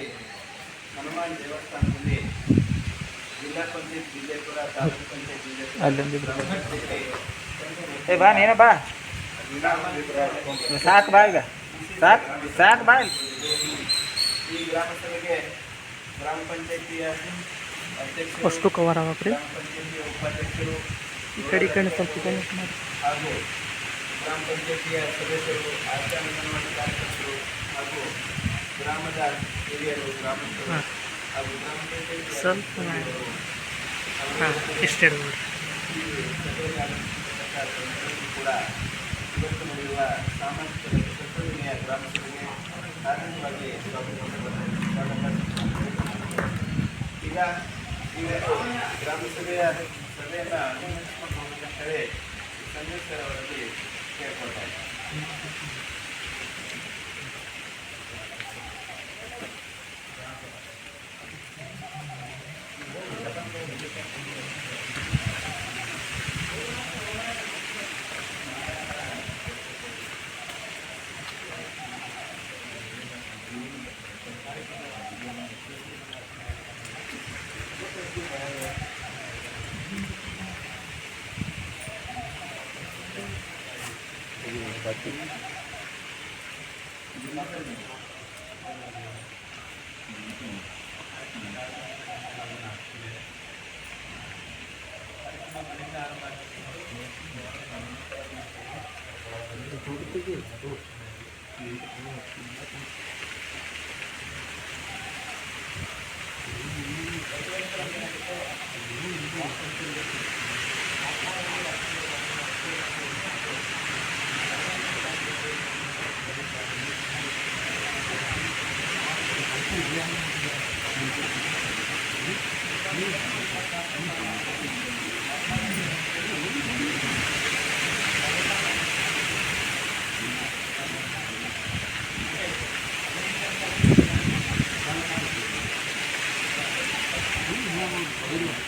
ಅಂಗನವಾಡಿ ಹನುಮಾನ್ ದೇವಸ್ಥಾನದಲ್ಲಿ ಜಿಲ್ಲಾ ಪಂಚಾಯತ್ ವಿಜಯಪುರ ತಾಲೂಕು ಪಂಚಾಯತ್ ವಿಜಯಪುರ ಅಲ್ಲೊಂದು ಗ್ರಾಮ ಪಂಚಾಯತಿ ಏ ಬಾ ನೀನು ಬಾ ಸಾಕು ಬಾ ಈಗ ಸಾಕು ಸಾಕು ಬಾ ಇಲ್ಲಿ. ಈ ಗ್ರಾಮ ಸಭೆಗೆ ಗ್ರಾಮ ಪಂಚಾಯತಿಯ ಅಧ್ಯಕ್ಷರು ಅಷ್ಟು ಕವರ್ ಆಗಕ್ರಿ ಗ್ರಾಮ ಪಂಚಾಯತಿಯ ಉಪಾಧ್ಯಕ್ಷರು ಈ ಕಡೆ ಈ ಕಡೆ ಸ್ವಲ್ಪ ಈ ಕಡೆ ಮಾಡಿ ಹಾಗೂ ಗ್ರಾಮ ಪಂಚಾಯತಿಯ ಸದಸ್ಯರು ಆಸ್ಥಾನ ಅಂಗನವಾಡಿ ಕಾರ್ಯಕರ್ತರು ಹಾಗೂ ಗ್ರಾಮದ ಹಿರಿಯರು ಗ್ರಾಮಸ್ಥರು ಹಾ. ಹಾಗೂ ಗ್ರಾಮ ಪಂಚಾಯತಿ ಸ್ವಲ್ಪ ಹಾಂ ಇಷ್ಟೇ ನೋಡಿ ಈ ಸಭೆಯಲ್ಲಿ ಆಗಮಿಸಿರ್ತಕ್ಕಂಥ ಎಲ್ಲರಿಗೂ ಕೂಡ ಇವತ್ತು ನಡೆಯುವ ಸಾಮಾಜಿಕ ಸಂಶೋಧನೆಯ ಗ್ರಾಮ ಸಭೆಗೆ ಸಾಧನವಾಗಿ ಈಗ ಇವತ್ತು ಗ್ರಾಮ ಸಭೆಯ ಸಭೆಯನ್ನು ಅನುಮತಿಸಿಕೊಂಡು ಹೋಗಬೇಕಂತ ಹೇಳಿ ಸಂಜಯ್ ಸರ್ ಅವರಲ್ಲಿ ಕೇಳ್ಕೊಳ್ತಾ ಇದ್ದೀನಿ берем.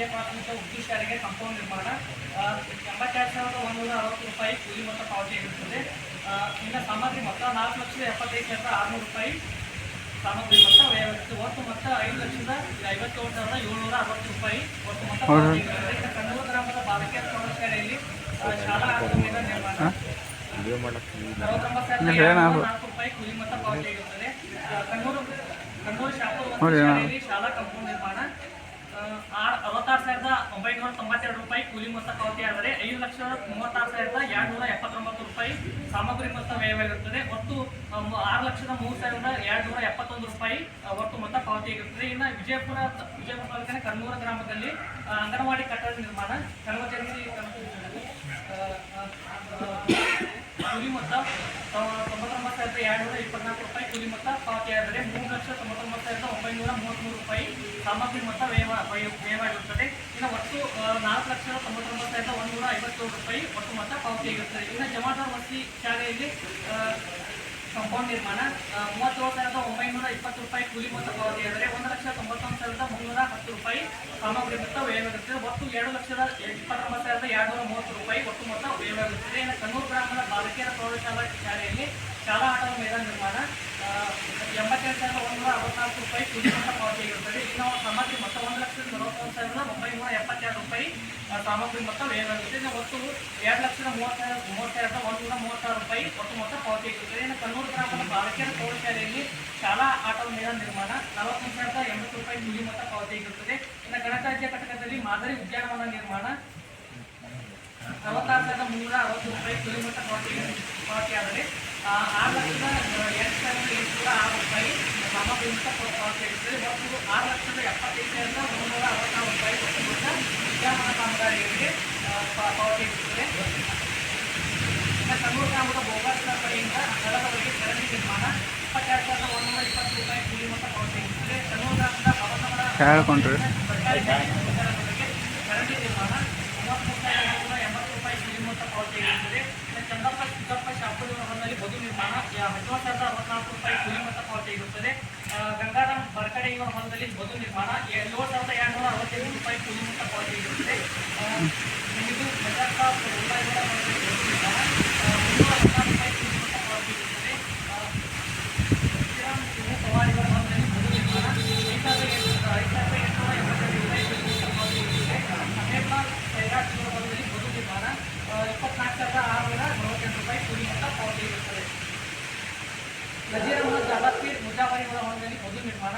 ಕಿರಿಯ ಪ್ರಾಥಮಿಕ ಉರ್ದು ಶಾಲೆಗೆ ಕಂಪೌಂಡ್ ನಿರ್ಮಾಣ ಎಂಬತ್ತೆರಡು ಸಾವಿರದ ಒಂದೂರ ಅರವತ್ತು ರೂಪಾಯಿ ಕೂಲಿ ಮೊತ್ತ ಪಾವತಿಯಾಗಿರುತ್ತದೆ ಇರುತ್ತದೆ ಇನ್ನು ಸಾಮಗ್ರಿ ಮೊತ್ತ ನಾಲ್ಕು ಲಕ್ಷದ ಎಪ್ಪತ್ತೈದು ಸಾವಿರದ ಆರುನೂರು ರೂಪಾಯಿ. ಸಾಮಗ್ರಿ ಮೊತ್ತ ವ್ಯಯವಾಗಿರುತ್ತೆ ಒಟ್ಟು ಮೊತ್ತ ಐದು ಲಕ್ಷದ ಐವತ್ತೇಳು ಸಾವಿರದ ಏಳ್ನೂರ ಅರವತ್ತು ರೂಪಾಯಿ. ಒಟ್ಟು ಮೊತ್ತ ಕಣ್ಣೂರು ಗ್ರಾಮದ ಬಾಲಕಿಯರ ಪ್ರೌಢಶಾಲೆಯಲ್ಲಿ ಶಾಲಾ ಮೈದಾನ ನಿರ್ಮಾಣ. ಅರವತ್ತೊಂಬತ್ತು ಸಾವಿರದ ನಾಲ್ಕು ರೂಪಾಯಿ ಕೂಲಿ ಮೊತ್ತ ಪಾವತಿಯಾಗಿರುತ್ತದೆ ಕಣ್ಣೂರು ಕಣ್ಣೂರು ಶಾಪುರ ಶಾಲಾ ಕಂಪೌಂಡ್ ನಿರ್ಮಾಣ. ಅರವತ್ತಾರು ಸಾವಿರದ ಒಂಬೈನೂರ ತೊಂಬತ್ತೆರಡು ರೂಪಾಯಿ ಕೂಲಿ ಮೊತ್ತ ಪಾವತಿಯಾದರೆ ಐದು ಲಕ್ಷದ ಮೂವತ್ತಾರು ಸಾವಿರದ ಎರಡುನೂರ ಎಪ್ಪತ್ತೊಂಬತ್ತು ರೂಪಾಯಿ ಸಾಮಗ್ರಿ ಮೊತ್ತ ವ್ಯಯವಾಗಿರುತ್ತದೆ. ಒಟ್ಟು ಆರು ಲಕ್ಷದ ಮೂರು ಸಾವಿರದ ಎರಡುನೂರ ಎಪ್ಪತ್ತೊಂದು ರೂಪಾಯಿ ಒಟ್ಟು ಮೊತ್ತ ಪಾವತಿಯಾಗಿರುತ್ತದೆ ಇನ್ನು ವಿಜಯಪುರ ವಿಜಯಪುರ ತಾಲೂಕಿನ ಕಣ್ಣೂರ ಗ್ರಾಮದಲ್ಲಿ ಅಂಗನವಾಡಿ ಕಟ್ಟಡ ನಿರ್ಮಾಣ ಕನವಜರ್ಸಿ ಕೂಲಿ ಮೊತ್ತ ತೊ- ತೊಂಬತ್ತೊಂಬತ್ತು ಸಾವಿರದ ಎರಡುನೂರ ಇಪ್ಪತ್ನಾಲ್ಕು ರೂಪಾಯಿ, ಕೂಲಿ ಮೊತ್ತ ಪಾವತಿಯಾದರೆ ಮೂರು ಲಕ್ಷ ತೊಂಬತ್ತೊಂಬತ್ತು ಸಾವಿರದ ಒಂಬೈನೂರ ಮೂವತ್ತ್ಮೂರು ರೂಪಾಯಿ. ಸಾಮಗ್ರಿ ಮೊತ್ತ ವ್ಯಯ, ವ್ಯಯ- ವ್ಯಯವಾಗಿರುತ್ತದೆ. ಇನ್ನು ಒಟ್ಟು ನಾಲ್ಕು ಲಕ್ಷದ ತೊಂಬತ್ತೊಂಬತ್ತು ಸಾವಿರದ ಒಂದೂರ ಐವತ್ತೇಳು ರೂಪಾಯಿ ಒಟ್ಟು ಮೊತ್ತ ಪಾವತಿಯಾಗಿರುತ್ತದೆ. ಇನ್ನು ಜಮಾದಾರ್ ವಸತಿ ಶಾಲೆಯಲ್ಲಿ ಕಾಂಪೌಂಡ್ ನಿರ್ಮಾಣ ಮೂವತ್ತೇಳು ಸಾವಿರದ ಒಂಬೈನೂರ ಇಪ್ಪತ್ತು ರೂಪಾಯಿ ಕೂಲಿ ಮೊತ್ತ ಪಾವತಿಯಾದರೆ ಒಂದು ಲಕ್ಷ ತೊಂಬತ್ತೊಂದು ಸಾವಿರದ ಮುನ್ನೂರ ಹತ್ತು ರೂಪಾಯಿ ಸಾಮಗ್ರಿ ಮೊತ್ತ ವ್ಯಯವಾಗಿರುತ್ತದೆ. ಒಟ್ಟು ಎರಡು ಲಕ್ಷದ ಇಪ್ಪತ್ತೊಂಬತ್ತು ಸಾವಿರದ ಎರಡುನೂರ ಮೂವತ್ತು ರೂಪಾಯಿ ಒಟ್ಟು ಮೊತ್ತ ವ್ಯಯವಾಗಿರುತ್ತದೆ. ಇನ್ನು ಕಣ್ಣೂರು ಗ್ರಾಮದ ಬಾಲಕಿಯರ ಪ್ರೌಢಶಾಲಾ ಶಾಲೆಯಲ್ಲಿ ಶಾಲಾ ಆಟದ ಮೈದಾನ ನಿರ್ಮಾಣ ಎಂಬತ್ತೆರಡು ಸಾವಿರದ ಒಂದೂರ ಅರವತ್ನಾಲ್ಕು ರೂಪಾಯಿ ಪಾವತಿ ಪಾವತಿಯಾಗಿರುತ್ತದೆ ಇನ್ನು ಸಾಮಗ್ರಿ ಮೊತ್ತ ಒಂದು ಲಕ್ಷದ ನಲವತ್ತೊಂದು ಸಾವಿರದ ಒಂಬೈನೂರ ಎಪ್ಪತ್ತೆರಡು ರೂಪಾಯಿ ಸಾಮಗ್ರಿ ಮೊತ್ತ ವ್ಯಯವಾಗುತ್ತೆ ಇನ್ನು ಒಟ್ಟು ಎರಡು ಲಕ್ಷದ ಮೂವತ್ತೆರಡು ಮೂವತ್ತೆರಡರ ಮೂವತ್ತು ಸಾವಿರದ ಒಂದೂರ ಮೂವತ್ತಾರು ರೂಪಾಯಿ ಒಟ್ಟು ಮೊತ್ತ ಪಾವತಿಯಾಗಿರುತ್ತದೆ ಇನ್ನು ಕನ್ನೂರು ಗ್ರಾಮದ ಬಾಲಕಿಯರ ಪ್ರೌಢಶಾಲೆಯಲ್ಲಿ ಶಾಲಾ ಆಟದ ಮೈದಾನ ನಿರ್ಮಾಣ, ನಲವತ್ತೊಂದು ಸಾವಿರದ ಎಂಬತ್ತು ರೂಪಾಯಿ ಕೂಲಿ ಮೊತ್ತ ಪಾವತಿಯಾಗಿರುತ್ತದೆ ಇನ್ನು ಗಣರಾಜ್ಯ ಘಟಕದಲ್ಲಿ ಮಾದರಿ ಉದ್ಯಾನವನ ನಿರ್ಮಾಣ, ನಲವತ್ತಾರು ಸಾವಿರದ ಮುನ್ನೂರ ಅರವತ್ತು ರೂಪಾಯಿ ಕೂಲಿ ಮೊತ್ತ ಪಾವತಿ, ಪಾವತಿಯಾದರೆ ಆರು ಲಕ್ಷದ ಎಂಟು ಸಾವಿರದ ಎಂಟುನೂರ ಆರು ರೂಪಾಯಿ ಮೊತ್ತ ಆರು ಲಕ್ಷದ ಎಪ್ಪತ್ತೈದು ಸಾವಿರದ ಮುನ್ನೂರ ಅರವತ್ತಾರು ರೂಪಾಯಿ ಮೊತ್ತ ಉದ್ಯಾನವನ ಕಾಮಗಾರಿಗಳಿಗೆ ಆ, ಪಾ- ಪಾವತಿಯಾಗಿರುತ್ತದೆ ಇನ್ನು ಕಣ್ಣೂರು ಗ್ರಾಮದ ಬೋಗಾಸ್ ಕಡೆಯಿಂದ ಸ್ಥಳದವರೆಗೆ ಚರಂಡಿ ನಿರ್ಮಾಣ. ಇಪ್ಪತ್ತೆರಡು ಸಾವಿರದ ಒಂದೂರ ಇಪ್ಪತ್ತು ರೂಪಾಯಿ ಕೂಲಿ ಮೊತ್ತ ಪಾವತಿಯಾಗಿರುತ್ತದೆ ಕಣ್ಣೂರು ಗ್ರಾಮದ ಭವನಗಳ ಸರ್ಕಾರಿ ಚರಂಡಿ ನಿರ್ಮಾಣ. ಮೂವತ್ಮೂರು ಸಾವಿರದ ಎಂಬತ್ತು ರೂಪಾಯಿ ಕೂಲಿ ಮೊತ್ತ ಚಂದಪ್ಪ ಸಿದ್ದಪ್ಪ ಶಾಪುರಿ ಹೊಲದಲ್ಲಿ ಬದು ನಿರ್ಮಾಣ ಹದಿನೇಳು ಸಾವಿರದ ಅರವತ್ನಾಲ್ಕು ರೂಪಾಯಿ ಕೂಲಿ ಮೊತ್ತ ಪಾವತಿ ಇರುತ್ತದೆ ಗಂಗಾರಾಮ್ ಬರ್ಕಡೆ ಇವರ ಹೊಲದಲ್ಲಿ ಬದು ನಿರ್ಮಾಣ ಏಳು ಸಾವಿರದ ಎರಡುನೂರ ಅರವತ್ತೈದು ರೂಪಾಯಿ ಕೂಲಿ ಮೊತ್ತ ಪಾವತಿ ಇರುತ್ತದೆ ಇದು ಮಜಾಕ ಉಳ್ಳಾಗಡ್ಡ ಹೊಲದಲ್ಲಿ ಬದು ನಿರ್ಮಾಣ ಆ, ಮುನ್ನೂರ ಹದಿನಾರು ರೂಪಾಯಿ ಕೂಲಿ ಮೊತ್ತ ಪಾವತಿಯಾಗಿರುತ್ತದೆ ಆ, ಶ್ರೀರಾಮ್ ಶಿವ ಪವಾರ್ ಇವರ ಹೊಲದಲ್ಲಿ ಬದು ನಿರ್ಮಾಣ ಐದು ಸಾವಿರದ ಎಂಟು ಐದು ಸಾವಿರದ ಎಂಟುನೂರ ಎಂಬತ್ತೆರಡು ರೂಪಾಯಿ ಕೂಲಿ ಮೊತ್ತ ಪಾವತಿಯಾಗಿರುತ್ತದೆ ಅಮೇರ್ಲಾಲ್ ಸೈರಾಟ್ ಇವರ ಹೊಲದಲ್ಲಿ ಬದು ನಿರ್ಮಾಣ ಆ, ಇಪ್ಪತ್ನಾಲ್ಕು ಸಾವಿರದ ಆರುನೂರ ನಲವತ್ತೆಂಟು ರೂಪಾಯಿ ಕೂಲಿ ಮೊತ್ತ ಪಾವತಿಯಾಗಿರುತ್ತದೆ ಇರುತ್ತದೆ ಜಾಬಾತ್ಪೀರ್ ಮುಜಾವರಿ ಅವರ ಹೊಲದಲ್ಲಿ ಬದು ನಿರ್ಮಾಣ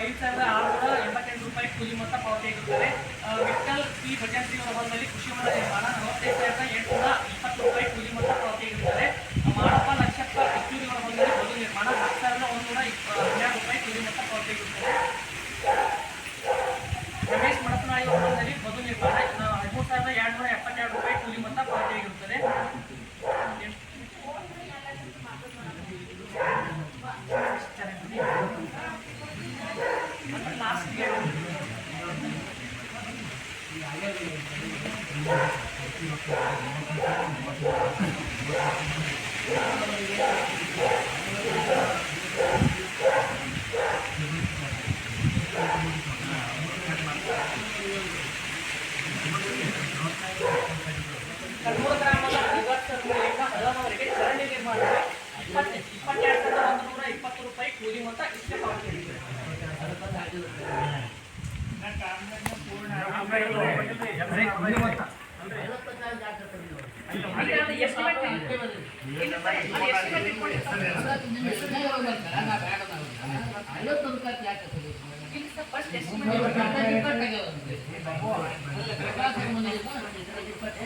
ಐದು ಸಾವಿರದ ಆರುನೂರ ಎಂಬತ್ತೆಂಟು ರೂಪಾಯಿ ಕೂಲಿ ಮೊತ್ತ ಪಾವತಿಯಾಗಿರುತ್ತದೆ ಇರುತ್ತದೆ ವಿಠಲ್ ಪಿ ಭಜಂತ್ರಿ ಅವರ ಹೊಲದಲ್ಲಿ ಕೃಷಿ ಹೊಂಡ ನಿರ್ಮಾಣ ನಲವತ್ತೈದು ಸಾವಿರದ ಎಂಟುನೂರ ಇಪ್ಪತ್ತು ರೂಪಾಯಿ ಕೂಲಿ ಮೊತ್ತ ಪಾವತಿಯಾಗಿರುತ್ತದೆ ಇರುತ್ತದೆ ಲಕ್ಷಪ್ಪ ನಕ್ಷತ್ರ ಅವರ ಹೊಲದಲ್ಲಿ ಬದು ನಿರ್ಮಾಣ ಹತ್ತು ಸಾವಿರದ ಒಂದೂರ ಹನ್ನೆರಡು ರೂಪಾಯಿ ಕೂಲಿ ಮೊತ್ತ ಪಾವತಿಯಾಗಿರುತ್ತದೆ ರಮೇಶ್ ಮಡಪನಾಯಿ ಅವರ ಹೊಲದಲ್ಲಿ ಬದು ನಿರ್ಮಾಣ ಆ, ಹದಿಮೂರು ಸಾವಿರದ ಎರಡುನೂರ ಎಪ್ಪತ್ತೆರಡು ರೂಪಾಯಿ ಕೂಲಿ ಮೊತ್ತ ಪಾವತಿಯಾಗಿರುತ್ತದೆ ಮತ್ತು ಲಾಸ್ಟ್ಗೆ ಕಣ್ಣೂರು ಗ್ರಾಮದ ಐವತ್ತರಿಂದ ಹಲವರಿಗೆ ಚರಂಡಿ ನಿರ್ಮಾಣ ಇಪ್ಪತ್ತು ಇಪ್ಪತ್ತೆರಡು ಸಾವಿರದ ಒಂದು ನೂರ ಇಪ್ಪತ್ತು ರೂಪಾಯಿ ಕೂಲಿ ಮೊತ್ತ ಇಷ್ಟೇ ಪಾವತಿಯಾಗಿದೆ ಅಲ್ಲಿ ಅದು estimate ಇಲ್ಲ ಸರ್, ಅಲ್ಲಿ estimate ಇಟ್ಕೊಂಡಿರ್ತಾರೆ. ಇಲ್ಲಿ ಸರ್ first estimate ಸರ್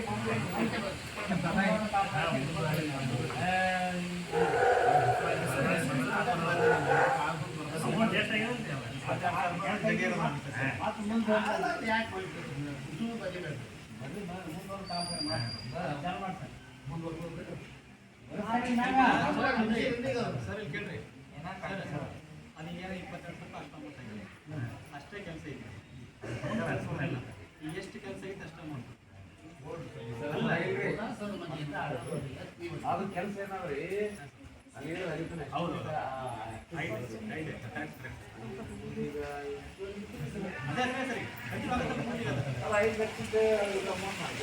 ಇಲ್ಲಿ ಕೇಳ್ರಿ ಅದು ಏನೋ ಇಪ್ಪತ್ತೆರಡು ಸ್ವಲ್ಪ ಅಷ್ಟು ಅಮೌಂಟ್ ಆಗಿದೆ ಅಷ್ಟೇ ಕೆಲಸ ಇದೆ ಈಗ ಎಷ್ಟು ಕೆಲಸ ಐತೆ ಅಷ್ಟು ಅಮೌಂಟ್ ಅದು ಕೆಲಸ ಏನಾದ್ರಿ ಹೌದು. ಅಲ್ಲ ಐದು ಲಕ್ಷದ ಅಮೌಂಟ್ ಮಾಡಿ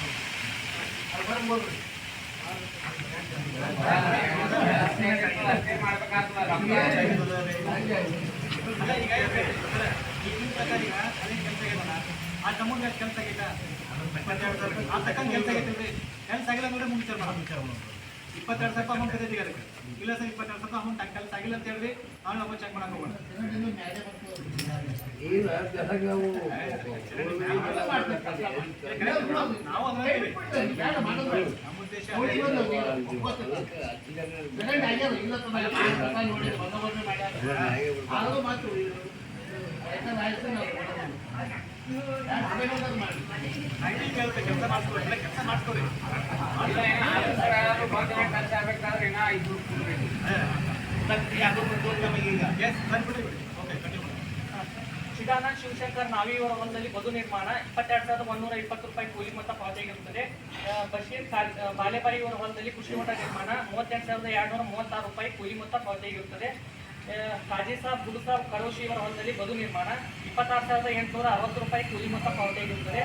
ಆ ತಮ್ಮಂಗೆ ಕೆಲಸ ಆಗೈತಾ. ಆ ತಕ್ಕಂಗೆ ಕೆಲಸ ಆಗೈತಿಲ್ರಿ ಕೆಲಸ ಆಗಿಲ್ಲ ಅಂದ್ರೆ ಮುಂದೆ ವಿಚಾರ ಮಾಡೋಣ ಇಪ್ಪತ್ತೆರಡು ಸಾವಿರ ಅಮೌಂಟ್ ಇದೆ ಅದಕ್ಕೆ ಇಲ್ಲ ಸರ್, ಇಪ್ಪತ್ತೆರಡು ಸಾವಿರ ಅಮೌಂಟ್ ಕೆಲಸ ಆಗಿಲ್ಲ ಅಂತ ಹೇಳ್ರಿ ನಾವು ನಮ್ಮ ಚೆಕ್ ಮಾಡಕ್ಕೆ ಹೋಗೋಣ ನಾವು. ನಮ್ಮ ಉದ್ದೇಶ ಚಿದಾನಂದ್ ಶಿವಶಂಕರ್ ನಾವಿ ಅವರ ಹೊಲದಲ್ಲಿ ಬದು ನಿರ್ಮಾಣ. ಇಪ್ಪತ್ತೆರಡು ಸಾವಿರದ ಒಂದೂರ ಇಪ್ಪತ್ತು ರೂಪಾಯಿ ಕೂಲಿ ಮೊತ್ತ ಪಾವತಿಯಾಗಿರುತ್ತದೆ ಬಶೀರ್ ಬಾಲೆಬಾಯಿ ಅವರ ಹೊಲದಲ್ಲಿ ಕೃಷಿ ಮಠ ನಿರ್ಮಾಣ. ಮೂವತ್ತೆಂಟು ಸಾವಿರದ ಎರಡುನೂರ ಮೂವತ್ತಾರು ರೂಪಾಯಿ ಕೂಲಿ ಮೊತ್ತ ಪಾವತಿಯಾಗಿರುತ್ತದೆ ಕಾಜಿ ಸಾಬ್ ಗುರು ಸಾಬ್, ಕರೋಶಿ ಅವರ ಹೊಲದಲ್ಲಿ ಬದು ನಿರ್ಮಾಣ. ಇಪ್ಪತ್ತಾರು ಸಾವಿರದ ಎಂಟುನೂರ ಅರವತ್ತು ರೂಪಾಯಿ ಕೂಲಿ ಮೊತ್ತ ಪಾವತಿಯಾಗಿರುತ್ತದೆ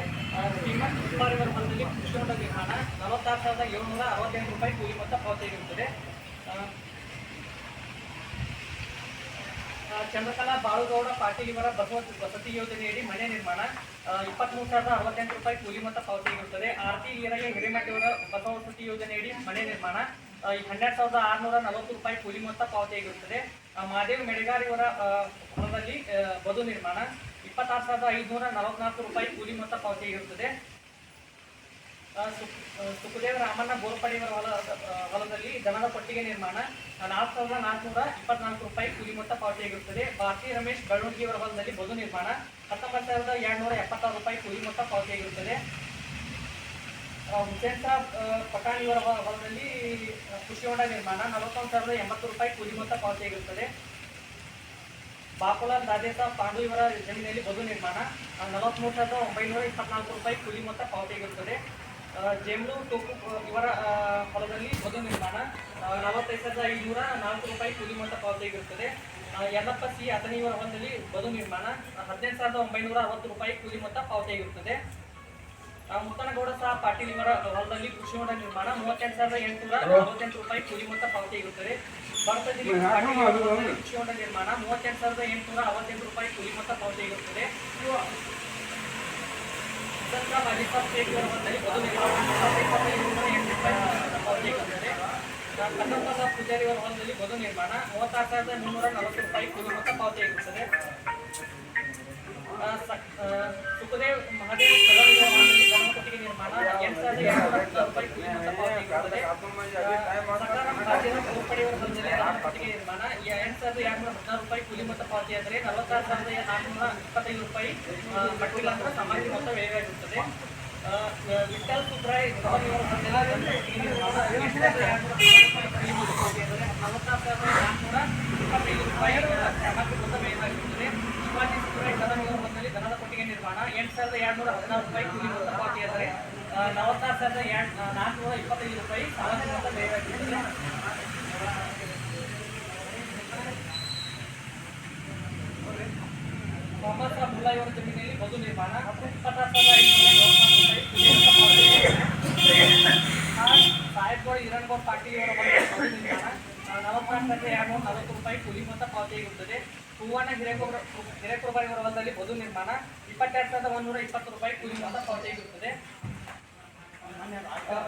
ಶ್ರೀಮಂತ ಶ್ರೀಮಂತ್ ಕುಮಾರ್ ಇವರ ಹೊಲದಲ್ಲಿ ಕೃಷಿ ಮಠ ನಿರ್ಮಾಣ. ನಲವತ್ತಾರು ಸಾವಿರದ ಏಳುನೂರ ಅರವತ್ತೆಂಟು ರೂಪಾಯಿ ಕೂಲಿ ಮೊತ್ತ ಪಾವತಿಯಾಗಿರುತ್ತದೆ ಚಂದ್ರಕಲಾ ಬಾಳುಗೌಡ ಪಾಟೀಲ್ ಇವರ ಬಸವ ವಸತಿ ಯೋಜನೆಯಡಿ ಮನೆ ನಿರ್ಮಾಣ. ಇಪ್ಪತ್ಮೂರು ಸಾವಿರದ ಅರವತ್ತೆಂಟು ರೂಪಾಯಿ ಕೂಲಿ ಮೊತ್ತ ಪಾವತಿಯಾಗಿರುತ್ತದೆ ಆರ್ತಿ ಹಿರೇಮಠ ಇವರ ಬಸವ ವಸತಿ ಯೋಜನೆಯಡಿ ಮನೆ ನಿರ್ಮಾಣ. ಹನ್ನೆರಡು ಸಾವಿರದ ಆರುನೂರ ನಲವತ್ತು ರೂಪಾಯಿ ಕೂಲಿ ಮೊತ್ತ ಪಾವತಿಯಾಗಿರುತ್ತದೆ ಮಹಾದೇವ್ ಮೆಡಗಾರ್ ಇವರ ಹೊಲದಲ್ಲಿ ಬದು ನಿರ್ಮಾಣ. ಇಪ್ಪತ್ತಾರು ಸಾವಿರದ ಐದುನೂರ ನಲವತ್ನಾಲ್ಕು ರೂಪಾಯಿ ಕೂಲಿ ಮೊತ್ತ ಪಾವತಿಯಾಗಿರುತ್ತದೆ ಸುಖದೇವ ರಾಮಣ್ಣ ಬೋರ್ಪಡಿಯವರ ಹೊಲ ಹೊಲದಲ್ಲಿ ದನದ ಪಟ್ಟಿಗೆ ನಿರ್ಮಾಣ. ನಾಲ್ಕು ಸಾವಿರದ ನಾಲ್ಕುನೂರ ಇಪ್ಪತ್ನಾಲ್ಕು ರೂಪಾಯಿ ಕೂಲಿ ಮೊತ್ತ ಪಾವತಿಯಾಗಿರುತ್ತದೆ ಭಾರತಿ ರಮೇಶ್ ಬೆಳವಣಿಗೆಯವರ ಹೊಲದಲ್ಲಿ ಬದು ನಿರ್ಮಾಣ. ಹತ್ತೊಂಬತ್ತು ಸಾವಿರದ ಎರಡುನೂರ ಎಪ್ಪತ್ತಾರು ರೂಪಾಯಿ ಕೂಲಿ ಮೊತ್ತ ಪಾವತಿಯಾಗಿರುತ್ತದೆ ಹುಸೇನ್ ಹೊಲ- ಹೊಲದಲ್ಲಿ ಕೃಷಿ ಹೊಂಡ ನಿರ್ಮಾಣ. ನಲವತ್ತೊಂದು ಸಾವಿರದ ಎಂಬತ್ತು ರೂಪಾಯಿ ಕೂಲಿ ಮೊತ್ತ ಪಾವತಿಯಾಗಿರುತ್ತದೆ ದಾದೇ ಸಾಬ್ ಪಾಂಡು ಇವರ ಜಮೀನಲ್ಲಿ ಬದು ನಿರ್ಮಾಣ. ನಲವತ್ಮೂರು ಸಾವಿರದ ಒಂಬೈನೂರ ಇಪ್ಪತ್ನಾಲ್ಕು ರೂಪಾಯಿ ಕೂಲಿ ಮೊತ್ತ ಪಾವತಿ ಆಗಿರುತ್ತದೆ. ಜೇಮ್ಲು ಟೋಕು ಇವರ ಹೊಲದಲ್ಲಿ ಬದು ನಿರ್ಮಾಣ. ನಲವತ್ತೈದು ಸಾವಿರದ ಐದುನೂರ ನಾಲ್ಕು ರೂಪಾಯಿ ಕೂಲಿ ಮೊತ್ತ ಪಾವತಿ ಆಗಿರುತ್ತದೆ. ಯಲ್ಲಪ್ಪ ಸಿ ಅತನಿ ಇವರ ಹೊಲದಲ್ಲಿ ಬದು ನಿರ್ಮಾಣ. ಹದಿನೈದು ಸಾವಿರದ ಒಂಬೈನೂರ ಅರವತ್ತು ರೂಪಾಯಿ ಕೂಲಿ ಮೊತ್ತ ಪಾವತಿಯಾಗಿರುತ್ತದೆ ಆ, ಮುತ್ತನಗೌಡ ಸಹ ಪಾಟೀಲ್ ಇವರ ಹೊಲದಲ್ಲಿ ಕೃಷಿ ಹೊಂಡ ನಿರ್ಮಾಣ. ಮೂವತ್ತೆಂಟು ಸಾವಿರದ ಎಂಟುನೂರ ನಲವತ್ತೆಂಟು ರೂಪಾಯಿ ಕೂಲಿ ಮೊತ್ತ ಪಾವತಿಯಾಗಿರುತ್ತದೆ ಭಾರತ ಹೊಲದಲ್ಲಿ ಕೃಷಿ ಹೊಂಡ ನಿರ್ಮಾಣ ಮೂವತ್ತೆಂಟು ಸಾವಿರದ ಎಂಟುನೂರ ಅರವತ್ತೆಂಟು ರೂಪಾಯಿ ಕೂಲಿ ಮೊತ್ತ ಪಾವತಿಯಾಗಿರುತ್ತದೆ ಇರುತ್ತದೆ. ಎಂಟು ರೂಪಾಯಿ ಪಾವತಿಯಾಗಿರುತ್ತದೆ ಪೂಜಾರಿ ಅವರ ಹೊಲದಲ್ಲಿ ಬದು ನಿರ್ಮಾಣ ಮೂವತ್ತಾರು ಸಾವಿರದ ಮುನ್ನೂರ ನಲವತ್ತು ರೂಪಾಯಿ ಕೂಲಿ ಮೊತ್ತ ಪಾವತಿ ಆ, ಸುಖದೇವ್ ಮಹಾದೇವ್ ಗಣಪತಿಗೆ ನಿರ್ಮಾಣ ಎಂಟು ಸಾವಿರದ ಎರಡು ಹತ್ತು ರೂಪಾಯಿ ಗೋಪಡೆಯವರ ಹೊಲದಲ್ಲಿ ಗಣಪತಿಗೆ ನಿರ್ಮಾಣ ಎಂಟು ಸಾವಿರದ ಹದಿನಾರು ರೂಪಾಯಿ ಕೂಲಿ ಮೊತ್ತ ನಲವತ್ತಾರು ಸಾವಿರದ ನಾಲ್ಕುನೂರ ಇಪ್ಪತ್ತೈದು ರೂಪಾಯಿ ಮಟ್ಟಿಲ್ಲ ಮಟ್ಟಿಲಂತರ ಸಾಮಗ್ರಿ ಮೊತ್ತ ವ್ಯಯವಾಗಿರುತ್ತದೆ ವಿಠಲ್ ಸುಬ್ರಾಯ್ ಎಂಟು ಸಾವಿರದ ರೂಪಾಯಿ ಕೂಲಿ ಮೊತ್ತ ಇಪ್ಪತ್ತೈದು ರೂಪಾಯಿ ವ್ಯಯವಾಗಿರುತ್ತದೆ ಶಿವಾಜಿ ಸುಬ್ರಾಯ್ ಕದಂ ಇವರ ಹೊಲದಲ್ಲಿ ದನದ ಕೊಟ್ಟಿಗೆ ನಿರ್ಮಾಣ ಎಂಟು ಸಾವಿರದ ಎರಡುನೂರ ಹದಿನಾರು ರೂಪಾಯಿ ಕೂಲಿ ಮೊತ್ತ ಪಾವತಿಯಾದರೆ ನಲವತ್ತಾರು ಸಾವಿರದ ಎರಡು ನಾಲ್ಕುನೂರ ಇಪ್ಪತ್ತೈದು ರೂಪಾಯಿ ಸಾಲ ಮೊತ್ತ ವ್ಯಯವಾಗಿರುತ್ತದೆ ಮೊಹಮ್ಮದ್ ಅಬ್ದುಲ್ಲಾ ಇವರ ಜಮೀನಿನಲ್ಲಿ ಬದು ನಿರ್ಮಾಣ. ಇಪ್ಪತ್ತಾರು ಸಾವಿರದ ಐದುನೂರ ಸಾಹೇಬ್ಗೌಡ ಹಿರಣ್ಗೌಡ ಪಾಟೀಲ್ ಇವರ ಹೊಲದಲ್ಲಿ ನಿರ್ಮಾಣ. ನಲವತ್ತಾರು ಸಾವಿರದ ಎರಡು ಎರಡುನೂರ ನಲವತ್ತು ರೂಪಾಯಿ ಕೂಲಿ ಮೊತ್ತ ಪಾವತಿಯಾಗಿರುತ್ತದೆ ಹೂವಣ್ಣ ಹಿರೇಕೊಬ್ರ ಇವರ ಹೊಲದಲ್ಲಿ ಬದು ನಿರ್ಮಾಣ, ಇಪ್ಪತ್ತೆರಡು ಸಾವಿರದ ಒಂದೂರ ಇಪ್ಪತ್ತು ರೂಪಾಯಿ ಕೂಲಿ ಮಾತ್ರ ಪಾವತಿಯಾಗಿರುತ್ತದೆ.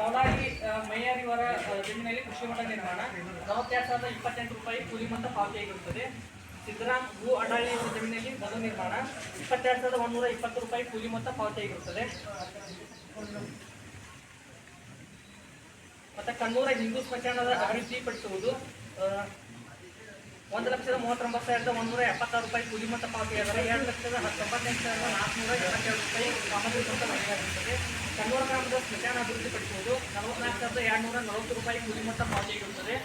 ಇರುತ್ತದೆ ಮೇಯರ್ ಇವರ ಜಮೀನಲ್ಲಿ ಕೃಷಿ ಮಠ ನಿರ್ಮಾಣ, ನಲವತ್ತೆರಡು ಸಾವಿರದ ಇಪ್ಪತ್ತೆಂಟು ರೂಪಾಯಿ ಕೂಲಿ ಮೊತ್ತ ಪಾವತಿಯಾಗಿರುತ್ತದೆ. ಸಿದ್ದರಾಮ್ ಭೂ ಅಡಾಳಿ ಇವರ ಜಮೀನಲ್ಲಿ ಬದು ನಿರ್ಮಾಣ, ಇಪ್ಪತ್ತೆರಡು ಸಾವಿರದ ಒಂದೂರ ಇಪ್ಪತ್ತು ರೂಪಾಯಿ ಕೂಲಿ ಮೊತ್ತ ಪಾವತಿಯಾಗಿರುತ್ತದೆ. ಮತ್ತೆ ಕಣ್ಣೂರ ಹಿಂದೂ ಸ್ಮಶಾನದ ಅಭಿವೃದ್ಧಿಪಡಿಸುವುದು ಒಂದು ಲಕ್ಷದ ಮೂವತ್ತೊಂಬತ್ತು ಸಾವಿರದ ಒಂದೂರ ಎಪ್ಪತ್ತಾರು ರೂಪಾಯಿ ಕೂಲಿ ಮೊತ್ತ ಪಾವತಿಯಾದರೆ ಎರಡು ಲಕ್ಷದ ಹತ್ತೊಂಬತ್ತೆಂಟು ಸಾವಿರದ ನಾಲ್ಕುನೂರ ಎಪ್ಪತ್ತೇಳು ರೂಪಾಯಿ ಮೊತ್ತ ವಹಿವಾಗಿರುತ್ತದೆ ಕಣ್ಣೂರ ಗ್ರಾಮದ ಸ್ಮಶಾನ ಅಭಿವೃದ್ಧಿಪಡಿಸುವುದು ನಲವತ್ನಾಲ್ಕು ಸಾವಿರದ ಎರಡುನೂರ ನಲವತ್ತು ರೂಪಾಯಿ ಕೂಲಿ ಮೊತ್ತ ಪಾವತಿಯಾಗಿರುತ್ತದೆ.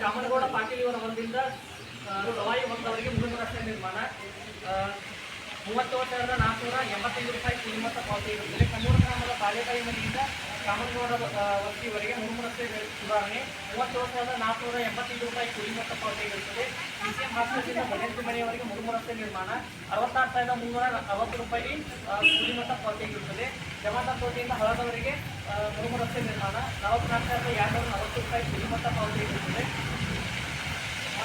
ಕಾಮನಗೌಡ ಪಾಟೀಲ್ ಇವರ ಹೊಲದಿಂದ ರವಾಯಿ ಹೊಂದವರಿಗೆ ಮೂರು ರಸ್ತೆ ನಿರ್ಮಾಣ. ಮೂವತ್ತೇಳು ಸಾವಿರದ ನಾಲ್ಕುನೂರ ಎಂಬತ್ತೈದು ರೂಪಾಯಿ ಕೂಲಿ ಮೊತ್ತ ಪಾವತಿಯಾಗಿರುತ್ತದೆ. ಕಣ್ಣೂರು ಗ್ರಾಮದ ಬಾಳೆಕಾಯಿ ಮನೆಯಿಂದ ಕಾಮನಗೌಡ ಮೂರು ರಸ್ತೆ ಸುಧಾರಣೆ ಮೂವತ್ತೇಳು ಸಾವಿರದ ನಾಲ್ಕುನೂರ ಎಂಬತ್ತೈದು ರೂಪಾಯಿ ಕೂಲಿ ಮೊತ್ತ ಪಾವತಿಯಾಗಿರುತ್ತದೆ ಎಂ ಹಾಸ್ಪಿಟಲ್ನಿಂದ ಬನಂತಿ ಮನೆಯವರೆಗೆ ಮೂರು ರಸ್ತೆ ನಿರ್ಮಾಣ ಅರವತ್ತಾರು ಸಾವಿರದ ಮುನ್ನೂರ ಅರವತ್ತು ರೂಪಾಯಿ ಕೂಲಿ ಮೊತ್ತ ಪಾವತಿಯಾಗಿರುತ್ತದೆ ತೋಟದಿಂದ ಹಳದವರೆಗೆ ಆ, ಮೂರು ರಸ್ತೆ ನಿರ್ಮಾಣ ನಲವತ್ನಾಲ್ಕು ಸಾವಿರದ ಎರಡುನೂರ ನಲವತ್ತು ರೂಪಾಯಿ ಕೂಲಿ ಮೊತ್ತ ಇರುತ್ತದೆ.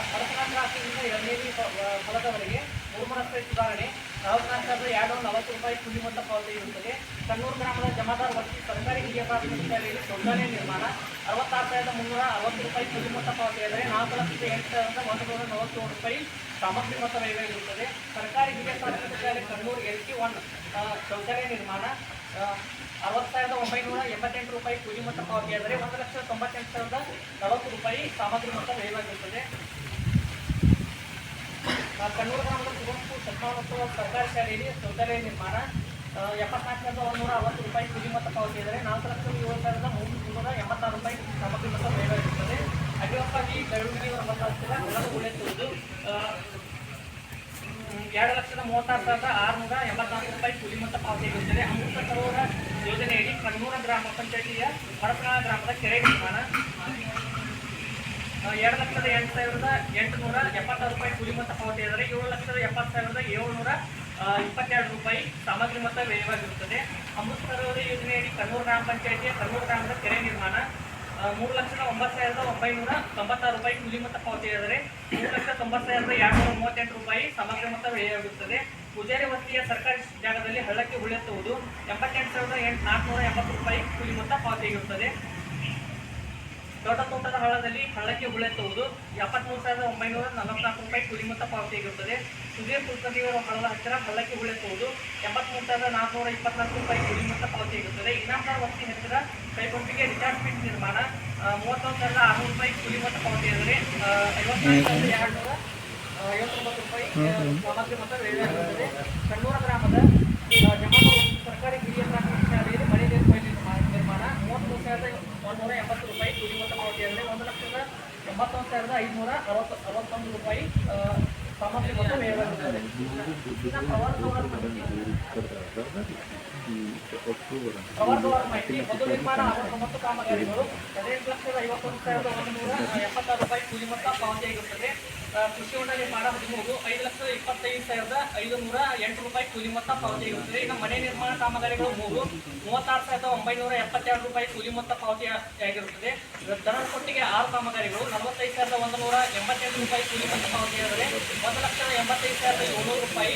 ಹರಪನಾಥ ರಾಷ್ಟ್ರದಿಂದ ಎರಡನೇ ಹೊಲದವರೆಗೆ ಮೂರು ರಸ್ತೆ ಸುಧಾರಣೆ ನಲವತ್ನಾಲ್ಕು ಸಾವಿರದ ಎರಡುನೂರ ನಲವತ್ತು ರೂಪಾಯಿ ಕೂಲಿ ಮೊತ್ತ ಪಾವತಿ ಇರುತ್ತದೆ. ಕಣ್ಣೂರು ಗ್ರಾಮದ ಜಮಾದಾರ್ ವಸತಿ ಎಫ್ ಆರ್ ಶೌಚಾಲಯ ನಿರ್ಮಾಣ. ಅರವತ್ತಾರು ಸಾವಿರದ ಮುನ್ನೂರ ಅರವತ್ತು ರೂಪಾಯಿ ಕೂಲಿ ಮೊತ್ತ ಪಾವತಿಯಾದರೆ ನಾಲ್ಕು ಲಕ್ಷದ ಎಂಟು ಸಾವಿರದ ಒಂದು ನೂರ ನಲವತ್ತೇಳು ರೂಪಾಯಿ ಸಾಮಗ್ರಿ ಮೊತ್ತ ವ್ಯಯವಾಗಿರುತ್ತದೆ. ಸರ್ಕಾರಿ ಹಿರಿಯ ಆರ್ ಶಾಲೆ ಕಣ್ಣೂರು ಎಲ್ ಟಿ ಒನ್ ಶೌಚಾಲಯ ನಿರ್ಮಾಣ. ಅರವತ್ತು ಸಾವಿರದ ಒಂಬೈನೂರ ಎಂಬತ್ತೆಂಟು ರೂಪಾಯಿ ಕೂಲಿ ಮೊತ್ತ ಪಾವತಿಯಾದರೆ ಒಂದು ಲಕ್ಷದ ತೊಂಬತ್ತೆಂಟು ಸಾವಿರದ ನಲವತ್ತು ರೂಪಾಯಿ ಸಾಮಗ್ರಿ ಮೊತ್ತ ವ್ಯಯವಾಗಿರುತ್ತದೆ. ಕಣ್ಣೂರು ಗ್ರಾಮದ ಕುವೆಂಪು ಸರ್ಕಾರಿ ಸರ್ಕಾರಿ ಶಾಲೆಯಲ್ಲಿ ಶೌಚಾಲಯ ನಿರ್ಮಾಣ. ಎಪ್ಪತ್ನಾಲ್ಕು ಸಾವಿರದ ಒಂದೂರ ಅರವತ್ತು ರೂಪಾಯಿ ಕೂಲಿ ಮೊತ್ತ ಪಾವತಿ ಇದ್ದರೆ ನಾಲ್ಕು ಲಕ್ಷದ ಏಳು ಸಾವಿರದ ಮುನ್ನೂರ ಎಂಬತ್ತಾರು ರೂಪಾಯಿ ಸಾಮಗ್ರಿ ಮೊತ್ತ ವ್ಯಯವಾಗಿರುತ್ತದೆ ಅಡಿಯಪ್ಪ ಈ ಮೊತ್ತ ಒಂಬತ್ತು ಎಲ್ಲರೂ ಉಳಿಸುವುದು ಎರಡು ಲಕ್ಷದ ಮೂವತ್ತಾರು ಸಾವಿರದ ಆರುನೂರ ಎಂಬತ್ನಾಲ್ಕು ರೂಪಾಯಿ ಕೂಲಿ ಮೊತ್ತ ಪಾವತಿಯಾಗಿರುತ್ತದೆ ಅಮೃತ ಸರೋವರ ಯೋಜನೆಯಡಿ ಕಣ್ಣೂರ ಗ್ರಾಮ ಪಂಚಾಯಿತಿಯ ಹೊರಪನಾಳ ಗ್ರಾಮದ ಕೆರೆ ನಿರ್ಮಾಣ. ಎರಡು ಲಕ್ಷದ ಎಂಟು ಸಾವಿರದ ಎಂಟುನೂರ ಎಪ್ಪತ್ತಾರು ರೂಪಾಯಿ ಕೂಲಿ ಮೊತ್ತ ಪಾವತಿಯಾದರೆ ಏಳು ಲಕ್ಷದ ಎಪ್ಪತ್ತು ಸಾವಿರದ ಏಳುನೂರ ಇಪ್ಪತ್ತೆರಡು ರೂಪಾಯಿ ಸಾಮಗ್ರಿ ಮೊತ್ತ ವ್ಯಯವಾಗಿರುತ್ತದೆ ಅಮೃತ ಸರೋವರ ಯೋಜನೆಯಡಿ ಕಣ್ಣೂರು ಗ್ರಾಮ ಪಂಚಾಯಿತಿಯ ಕಣ್ಣೂರು ಗ್ರಾಮದ ಕೆರೆ ನಿರ್ಮಾಣ. ಮೂರು ಲಕ್ಷದ ಒಂಬತ್ತು ಸಾವಿರದ ಒಂಬೈನೂರ ತೊಂಬತ್ತಾರು ರೂಪಾಯಿ ಕೂಲಿ ಮೊತ್ತ ಪಾವತಿಯಾದರೆ ಮೂರು ಲಕ್ಷದ ತೊಂಬತ್ತು ಸಾವಿರದ ಎರಡುನೂರ ಮೂವತ್ತೆಂಟು ರೂಪಾಯಿ ಸಮಗ್ರ ಮೊತ್ತ ವ್ಯಯವಾಗುತ್ತದೆ ಪೂಜಾರಿ ವಸ್ತಿಯ ಸರ್ಕಾರಿ ಜಾಗದಲ್ಲಿ ಹಳ್ಳಕ್ಕೆ ಉಳಿಯುತ್ತುವುದು ಎಂಬತ್ತೆಂಟು ಸಾವಿರದ ಎಂಟು ನಾಲ್ಕುನೂರ ಎಂಬತ್ತು ರೂಪಾಯಿ ಕೂಲಿ ಮೊತ್ತ ಪಾವತಿಯಾಗಿರುತ್ತದೆ. ದೊಡ್ಡ ತೋಟದ ಹಳ್ಳದಲ್ಲಿ ಹಳ್ಳಕ್ಕೆ ಉಳೆತ್ತುವುದು ಎಪ್ಪತ್ಮೂರು ಸಾವಿರದ ಒಂಬೈನೂರ ನಲವತ್ನಾಲ್ಕು ರೂಪಾಯಿ ಪಾವತಿ ಪಾವತಿಯಾಗಿರುತ್ತದೆ ಸುಧೀರ್ ಕುಲಕರ್ಣಿಯವರ ಹಳ್ಳದ ಹತ್ತಿರ ಹಳ್ಳಕ್ಕೆ ಉಳೆತ್ತುವುದು ಎಪ್ಪತ್ಮೂರು ಸಾವಿರದ ನಾಲ್ಕುನೂರ ಇಪ್ಪತ್ನಾಲ್ಕು ರೂಪಾಯಿ ಪಾವತಿ ಪಾವತಿಯಾಗಿರುತ್ತದೆ ಇನಾಮದಾರ್ ವಸ್ತಿ ಹತ್ತಿರ ಕೈಗೊಂಡಿಗೆ ರಿಚಾರ್ಜ್ಮೆಂಟ್ ನಿರ್ಮಾಣ ಮೂವತ್ತೊಂದು ಸಾವಿರದ ಆರುನೂರು ರೂಪಾಯಿ ಪಾವತಿ ಪಾವತಿಯಾದರೆ ಐವತ್ನಾಲ್ಕು ಸಾವಿರದ ಎರಡುನೂರ ಐವತ್ತೊಂಬತ್ತು ರೂಪಾಯಿ ಸಮಸ್ಯೆ ಮತ್ತು ಕಣ್ಣೂರ ಗ್ರಾಮದ ಆ, ಜಮಾನೂರು ಸರ್ಕಾರಿ ಹಿರಿಯ ಪ್ರಾಥಮಿಕ ಶಾಲೆಯಲ್ಲಿ ಮನೆ ನಿರ್ಮಾಣ ನಿರ್ಮಾಣ ಮೂವತ್ತ್ಮೂರು ಸಾವಿರದ ಒಂದೂರ ಎಂಬತ್ತು ರೂಪಾಯಿ ಕೂಲಿ ಮೊತ್ತ ಪಾವತಿಯಾದರೆ ಒಂದು ಲಕ್ಷದ ಎಂಬತ್ತೊಂದು ಸಾವಿರದ ಐದುನೂರ ಅರವತ್ತು ಅರವತ್ತೊಂದು ರೂಪಾಯಿ ಸಾಮರ್ಥ್ಯ ಮೊತ್ತ ವ್ಯಯವಾಗಿರುತ್ತದೆ ಪಾವತಿಯಾಗಿರುತ್ತದೆ ಆ, ಕೃಷಿ ಹೊಂಡ ನಿರ್ಮಾಣ ಹದಿಮೂರು ಐದು ಲಕ್ಷದ ಇಪ್ಪತ್ತೈದು ಸಾವಿರದ ಐದು ನೂರ ಎಂಟು ರೂಪಾಯಿ ಕೂಲಿ ಮೊತ್ತ ಪಾವತಿಯಾಗಿರುತ್ತದೆ ಇನ್ನು ಮನೆ ನಿರ್ಮಾಣ ಕಾಮಗಾರಿಗಳು ಮೂರು ಮೂವತ್ತಾರು ಸಾವಿರದ ಒಂಬೈನೂರ ಎಪ್ಪತ್ತೆರಡು ರೂಪಾಯಿ ಕೂಲಿ ಮೊತ್ತ ಪಾವತಿಯಾಗಿರುತ್ತದೆ ದರ ಕೊಟ್ಟಿಗೆ ಆರು ಕಾಮಗಾರಿಗಳು ನಲವತ್ತೈದು ಸಾವಿರದ ಒಂದು ನೂರ ಎಂಬತ್ತೆಂಟು ರೂಪಾಯಿ ಕೂಲಿ ಮೊತ್ತ ಪಾವತಿಯಾದರೆ ಒಂದು ಲಕ್ಷದ ಎಂಬತ್ತೈದು ಸಾವಿರದ ಏಳ್ನೂರು ರೂಪಾಯಿ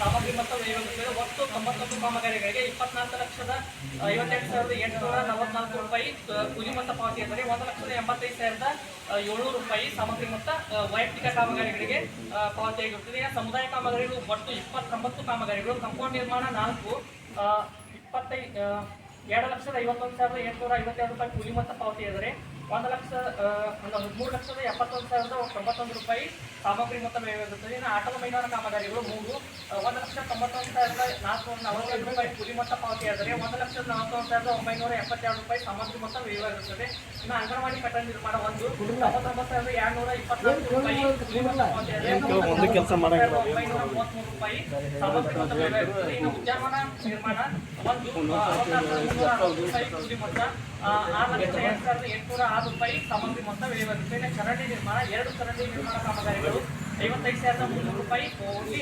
ಸಾಮಗ್ರಿ ಮೊತ್ತ ವ್ಯಯವಾಗುತ್ತದೆ. ಒಟ್ಟು ತೊಂಬತ್ತೊಂದು ಕಾಮಗಾರಿಗಳಿಗೆ ಇಪ್ಪತ್ನಾಲ್ಕು ಲಕ್ಷದ ಐವತ್ತೆಂಟು ಸಾವಿರದ ಎಂಟುನೂರ ನಲವತ್ನಾಲ್ಕು ರೂಪಾಯಿ ಕೂಲಿ ಮೊತ್ತ ಪಾವತಿಯಾದರೆ ಒಂದು ಲಕ್ಷದ ಎಂಬತ್ತೈದು ಸಾವಿರದ ಏಳ್ನೂರು ರೂಪಾಯಿ ಸಾಮಗ್ರಿ ಮೊತ್ತ ವೈಯಕ್ತಿಕ ಕಾಮಗಾರಿಗಳಿಗೆ ಪಾವತಿಯಾಗಿರುತ್ತದೆ. ಸಮುದಾಯ ಕಾಮಗಾರಿಗಳು ಒಟ್ಟು ಇಪ್ಪತ್ತೊಂಬತ್ತು ಕಾಮಗಾರಿಗಳು. ಕಂಪೌಂಡ್ ನಿರ್ಮಾಣ ನಾಲ್ಕು ಇಪ್ಪತ್ತೈ ಎರಡು ಲಕ್ಷದ ಐವತ್ತೊಂದು ಸಾವಿರದ ಎಂಟುನೂರ ಐವತ್ತೆರಡು ರೂಪಾಯಿ ಕೂಲಿ ಮೊತ್ತ ಪಾವತಿಯಾದರೆ ಒಂದು ಲಕ್ಷ ಒಂದು ಮೂರು ಲಕ್ಷದ ಎಪ್ಪತ್ತೊಂದು ಸಾವಿರದ ತೊಂಬತ್ತೊಂದು ರೂಪಾಯಿ ಸಾಮಗ್ರಿ ಮೊತ್ತ ವ್ಯಯವಾಗಿರುತ್ತದೆ ಇನ್ನು ಆಟದ ಮೈದಾನ ಕಾಮಗಾರಿಗಳು ಮೂರು. ಒಂದು ಲಕ್ಷ ತೊಂಬತ್ತೊಂದು ಸಾವಿರದ ನಾಲ್ಕುನೂರ ನಲವತ್ತೆರಡು ರೂಪಾಯಿ ಕೂಲಿ ಮೊತ್ತ ಪಾವತಿಯಾದರೆ ಒಂದು ಲಕ್ಷದ ನಲವತ್ತೊಂದು ಸಾವಿರದ ಒಂಬೈನೂರ ಎಪ್ಪತ್ತೆರಡು ರೂಪಾಯಿ ಸಾಮಗ್ರಿ ಮೊತ್ತ ವ್ಯಯವಾಗಿರುತ್ತದೆ ಇನ್ನು ಅಂಗನವಾಡಿ ಕಟ್ಟಡ ನಿರ್ಮಾಣ ಒಂದು. ತೊಂಬತ್ತೊಂಬತ್ತು ಸಾವಿರದ ಎರಡುನೂರ ಇಪ್ಪತ್ನಾಲ್ಕು ರೂಪಾಯಿ ಕೂಲಿ ಮೊತ್ತ ಪಾವತಿಯಾದರೆ ಒಂಬೈನೂರ ಮೂವತ್ತ್ಮೂರು ರೂಪಾಯಿ ಸಾಮಗ್ರಿ ಮೊತ್ತ ವ್ಯಯವಾಗಿರುತ್ತದೆ ಇನ್ನು ಉದ್ಯಾನವನ ನಿರ್ಮಾಣ ಒಂದು. ರೂಪಾಯಿ ಕೂಲಿ ಮೊತ್ತ ಆ, ಆರು ಲಕ್ಷದ ಎರಡು ಸಾವಿರದ ಎಂಟುನೂರ ಆರು ರೂಪಾಯಿ ಸಂಬಂಧಿ ಮೊತ್ತ ವ್ಯಯವಾಗಿರುತ್ತೆ ಇನ್ನು ಚರಂಡಿ ನಿರ್ಮಾಣ ಎರಡು ಚರಂಡಿ ನಿರ್ಮಾಣ ಕಾಮಗಾರಿಗಳು ಐವತ್ತೈದು ಸಾವಿರದ ಮುನ್ನೂರು ರೂಪಾಯಿ ಓನ್ಲಿ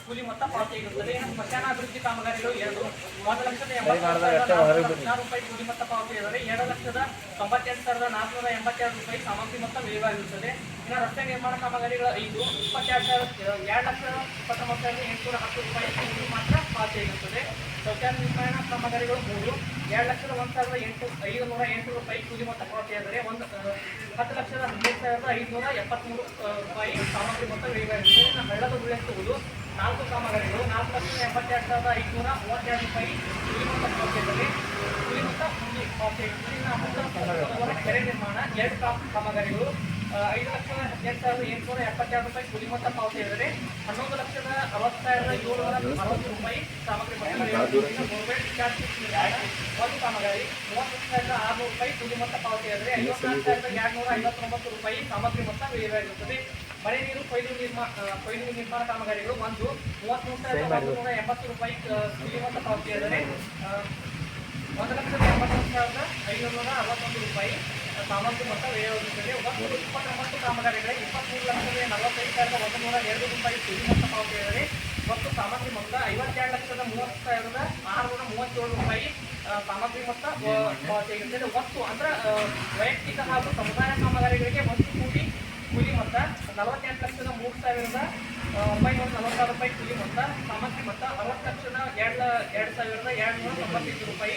ಕೂಲಿ ಮೊತ್ತ ಪಾವತಿಯಾಗಿರುತ್ತದೆ ಇನ್ನು ಸ್ಮಶಾನ ಅಭಿವೃದ್ಧಿ ಕಾಮಗಾರಿಗಳು ಎರಡು ಒಂದು ಲಕ್ಷದ ಎಂಬತ್ತು ಸಾವಿರದ ನಾಲ್ಕುನೂರ ಹದಿನಾರು ರೂಪಾಯಿ ಕೂಲಿ ಮೊತ್ತ ಪಾವತಿಯಾದರೆ ಎರಡು ಲಕ್ಷದ ತೊಂಬತ್ತೆಂಟು ಸಾವಿರದ ನಾಲ್ಕುನೂರ ಎಂಬತ್ತೆರಡು ರೂಪಾಯಿ ಸಾಮಗ್ರಿ ಮೊತ್ತ ವ್ಯಯವಾಗಿರುತ್ತದೆ ಇನ್ನು ರಸ್ತೆ ನಿರ್ಮಾಣ ಕಾಮಗಾರಿಗಳು ಐದು ಇಪ್ಪತ್ತೆರಡು ಸಾವಿರ ಎರಡು ಲಕ್ಷದ ಇಪ್ಪತ್ತೊಂಬತ್ತು ಸಾವಿರದ ಎಂಟುನೂರ ಹತ್ತು ರೂಪಾಯಿ ಕೂಲಿ ಮಾತ್ರ ಇರುತ್ತದೆ ಶೌಚಾಲಯ ನಿರ್ಮಾಣ ಕಾಮಗಾರಿಗಳು ಮೂರು. ಎರಡು ಲಕ್ಷದ ಒಂದು ಸಾವಿರದ ಎಂಟು, ಐದು ನೂರ ಎಂಟು ರೂಪಾಯಿ ಕೂಲಿ ಮೊತ್ತ ಆದರೆ ಒಂದು ಹತ್ತು ಲಕ್ಷದ ಹದಿನೈದು ಸಾವಿರದ ಐದುನೂರ ಎಪ್ಪತ್ತ್ಮೂರು ರೂಪಾಯಿ ಸಾಮಗ್ರಿ ಮೊತ್ತ ಇನ್ನು ಹಳ್ಳದ ಉಳಿಸುವುದು ನಾಲ್ಕು ಕಾಮಗಾರಿಗಳು ನಾಲ್ಕು ಲಕ್ಷದ ಎಂಬತ್ತೆರಡು ಸಾವಿರದ ಐದುನೂರ ಮೂವತ್ತೆರಡು ರೂಪಾಯಿ ಕೂಲಿ ಮೊತ್ತ ಪಾವತಿಯಾದರೆ ಕೂಲಿ ಮೊತ್ತ ಮುಂದೆ ಪಾವತಿಯಾಗಿರುತ್ತದೆ ಇನ್ನು ಸರೋವರ ಕೆರೆ ನಿರ್ಮಾಣ. ಎರಡು ಕಾಮಗಾರಿಗಳು ಐದು ಲಕ್ಷದ ಹದಿನೆಂಟು ಸಾವಿರದ ಎಂಟುನೂರ ಎಪ್ಪತ್ತೆರಡು ರೂಪಾಯಿ ಕೂಲಿ ಮೊತ್ತ ಹೇಳಿದರೆ ಹನ್ನೊಂದು ಲಕ್ಷದ ಅರವತ್ತು ಸಾವಿರದ ಏಳುನೂರ ಅರವತ್ತು ರೂಪಾಯಿ ಸಾಮಗ್ರಿ ಮೊಬೈಲ್ ರಿಚಾರ್ಜ್ ಒಂದು ಕಾಮಗಾರಿ ಮೂವತ್ತು ಸಾವಿರದ ಆರುನೂರು ರೂಪಾಯಿ ಕೂಲಿ ಮೊತ್ತ ಆದರೆ ಐವತ್ತು ಸಾವಿರದ ಎರಡುನೂರ ಐವತ್ತೊಂಬತ್ತು ರೂಪಾಯಿ ಸಾಮಗ್ರಿ ಮೊತ್ತ ವ್ಯಯವಾಗಿರುತ್ತದೆ ಮಳೆ ನೀರು ಕೊಯ್ಲು ನಿರ್ಮಾ ಕೊಯ್ಲು ನಿರ್ಮಾಣ ಕಾಮಗಾರಿಗಳು ಒಂದು ಮೂವತ್ತ್ಮೂರು ಸಾವಿರದ ಒಂಬೈನೂರ ಎಂಬತ್ತು ರೂಪಾಯಿ ಕೂಲಿ ಮೊತ್ತ ಪಾವತಿ ಆ, ಒಂದು ಲಕ್ಷದ ಎಂಬತ್ತೊಂದು ಸಾವಿರದ ಐನೂರ ಅರವತ್ತೊಂದು ರೂಪಾಯಿ ಸಾಮಗ್ರಿ ಮೊತ್ತ ವ್ಯಯವಾಗುತ್ತದೆ ಒಟ್ಟು ಇಪ್ಪತ್ತೊಂಬತ್ತು ಕಾಮಗಾರಿಗಳಿಗೆ ಇಪ್ಪತ್ತ್ಮೂರು ಲಕ್ಷದ ನಲವತ್ತೈದು ಸಾವಿರದ ಒಂದು ನೂರ ಎರಡು ರೂಪಾಯಿ ಕೂಲಿ ಮೊತ್ತ ಪಾವತಿಯಾದರೆ ಮತ್ತು ಸಾಮಗ್ರಿ ಮೊತ್ತ ಐವತ್ತೆರಡು ಲಕ್ಷದ ಮೂವತ್ತು ಸಾವಿರದ ಆರುನೂರ ಮೂವತ್ತೇಳು ರೂಪಾಯಿ ಸಾಮಗ್ರಿ ಮೊತ್ತ ಪಾವತಿಯಾಗಿರುತ್ತದೆ. ಒಟ್ಟು ಅಂದ್ರೆ ವೈಯಕ್ತಿಕ ಹಾಗೂ ಸಮುದಾಯ ಕಾಮಗಾರಿಗಳಿಗೆ ಒಂದು ಕೂಲಿ ಕೂಲಿ ಮೊತ್ತ ನಲವತ್ತೆಂಟು ಲಕ್ಷದ ಮೂರು ಸಾವಿರದ ಒಂಬೈನೂರ ನಲವತ್ತಾರು ರೂಪಾಯಿ ಕೂಲಿ ಮೊತ್ತ ಸಾಮಗ್ರಿ ಮೊತ್ತ ಅರವತ್ತು ಲಕ್ಷದ ಎರಡು ಎರಡು ಸಾವಿರದ ಎರಡುನೂರ ತೊಂಬತ್ತೈದು ರೂಪಾಯಿ.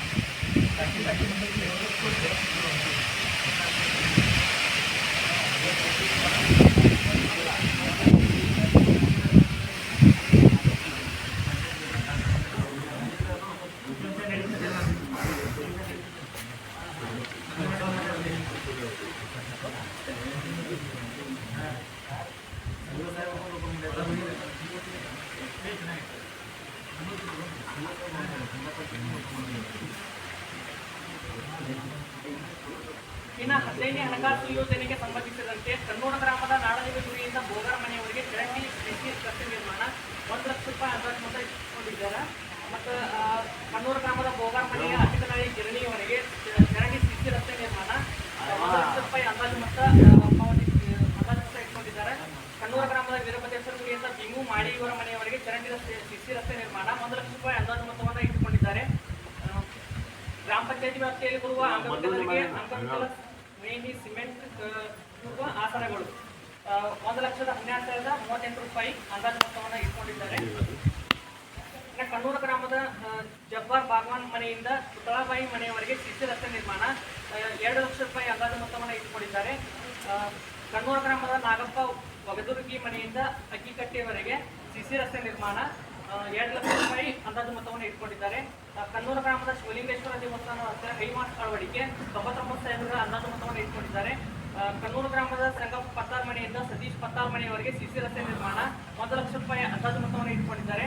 ಪಾವತಿಯಾಗಿರುತ್ತದೆ ಇನ್ನು ಹದಿನೈದನೇ ಹಣಕಾಸು ಯೋಜನೆಗೆ ಸಂಬಂಧಿಸಿದಂತೆ ಕನ್ನೂರ ಗ್ರಾಮದ ನಾಡದೇವ ಗುರಿಯಿಂದ ಬೋಗರ ಮನೆಯವರಿಗೆ ಚರಂಡಿ ರಸ್ತೆ ನಿರ್ಮಾಣ ಒಂದು ಲಕ್ಷ ರೂಪಾಯಿ ಅಂದಾಜು ಮೊತ್ತ ಇಟ್ಕೊಂಡಿದ್ದಾರೆ ಮತ್ತು ಕನ್ನೂರ ಗ್ರಾಮದ ಬೋಗರ ಮನೆಯ ಅತಿಥನಾಳಿ ಗಿರಣಿಯವರಿಗೆ ಕೆಳಗಿ ಚರಂಡಿ ಸಿಸಿ ರಸ್ತೆ ನಿರ್ಮಾಣ ಒಂದು ಲಕ್ಷ ರೂಪಾಯಿ ಅಂದಾಜು ಮೊತ್ತ ಪಾವತಿ ಅಂದಾಜು ಮೊತ್ತ ಇಟ್ಕೊಂಡಿದ್ದಾರೆ. ಕನ್ನೂರ ಗ್ರಾಮದ ವೀರಭದ್ರೇಶ್ವರ ಗುರಿಯಿಂದ ಬಿಂಗು ಮಾಡಿಯವರ ಮನೆಯವರಿಗೆ ಚರಂಡಿ ರಸ್ತೆ ಸಿಸಿ ರಸ್ತೆ ನಿರ್ಮಾಣ ಒಂದು ಲಕ್ಷ ರೂಪಾಯಿ ಅಂದಾಜು ಮೊತ್ತವನ್ನು ಇಟ್ಟುಕೊಂಡಿದ್ದಾರೆ. ಗ್ರಾಮ ಪಂಚಾಯತಿ ವ್ಯಾಪ್ತಿಯಲ್ಲಿ ಬರುವ ಅಂಗವಿಕಲರಿಗೆ ಅಂಗವಿಕಲ ನೇಣಿ ಸಿಮೆಂಟ್ ಆ, ಇರುವ ಆಸನಗಳು ಆ, ಒಂದು ಸಾವಿರದ ಮೂವತ್ತೆಂಟು ರೂಪಾಯಿ ಅಂದಾಜು ಮೊತ್ತವನ್ನು ಇಟ್ಕೊಂಡಿದ್ದಾರೆ. ಕಣ್ಣೂರು ಗ್ರಾಮದ ಜಬ್ಬಾರ್ ಬಾಗ್ವಾನ್ ಮನೆಯಿಂದ ಪುತ್ತಳಾಬಾಯಿ ಮನೆಯವರೆಗೆ ಸಿಸಿ ರಸ್ತೆ ನಿರ್ಮಾಣ ಎರಡು ಲಕ್ಷ ರೂಪಾಯಿ ಅಂದಾಜು ಮೊತ್ತವನ್ನು ಇಟ್ಕೊಂಡಿದ್ದಾರೆ. ಕಣ್ಣೂರ ಗ್ರಾಮದ ನಾಗಪ್ಪ ಒಗದುರ್ಗಿ ಮನೆಯಿಂದ ಅಕ್ಕಿಕಟ್ಟೆಯವರೆಗೆ ಸಿಸಿ ರಸ್ತೆ ನಿರ್ಮಾಣ ಎರಡು ಲಕ್ಷ ರೂಪಾಯಿ ಅಂದಾಜು ಮೊತ್ತವನ್ನು ಇಟ್ಕೊಂಡಿದ್ದಾರೆ. ಕಣ್ಣೂರ ಗ್ರಾಮದ ಶಿವಲಿಂಗೇಶ್ವರ ದೇವಸ್ಥಾನ ಹೈಮಾಸ್ ಅಳವಡಿಕೆ, ತೊಂಬತ್ತೊಂಬತ್ತು ಸಾವಿರ ಅಂದಾಜು ಮೊತ್ತವನ್ನು ಇಟ್ಕೊಂಡಿದ್ದಾರೆ. ಕಣ್ಣೂರು ಗ್ರಾಮದ ಸಂಗಪ್ಪ ಪತ್ತಾರ್ ಮನೆಯಿಂದ ಸತೀಶ್ ಪತ್ತಾರ್ ಮನೆಯವರೆಗೆ ಸಿಸಿ ರಸ್ತೆ ನಿರ್ಮಾಣ. ಒಂದು ಲಕ್ಷ ರೂಪಾಯಿ ಅಂದಾಜು ಮೊತ್ತವನ್ನು ಇಟ್ಕೊಂಡಿದ್ದಾರೆ.